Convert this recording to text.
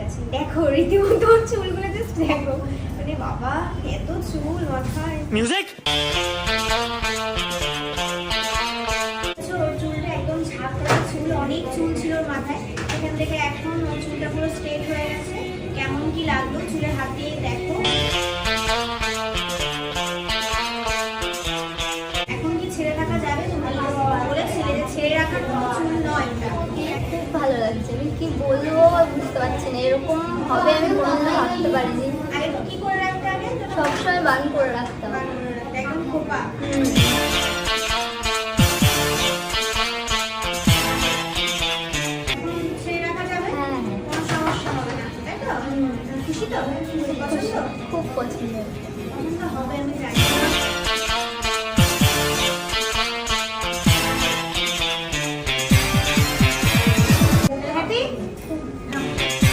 গেছে দেখো রীতিমতো চুলগুলো জাস্ট দেখো। মানে বাবা এত চুল মাথায়। মিউজিক চুলটা একদম ঝাঁকড়া চুল অনেক চুল ছিল মাথায়। এখান থেকে এখন চুলটা পুরো স্ট্রেট লাগছে আমি কি বলব বুঝতে পারছি না। এরকম হবে আমি কোনোদিনও ভাবতে পারিনি। সবসময় বান করে রাখতাম। একদম খোপা। কোনো খুব পছন্দ হবে আমি জানি।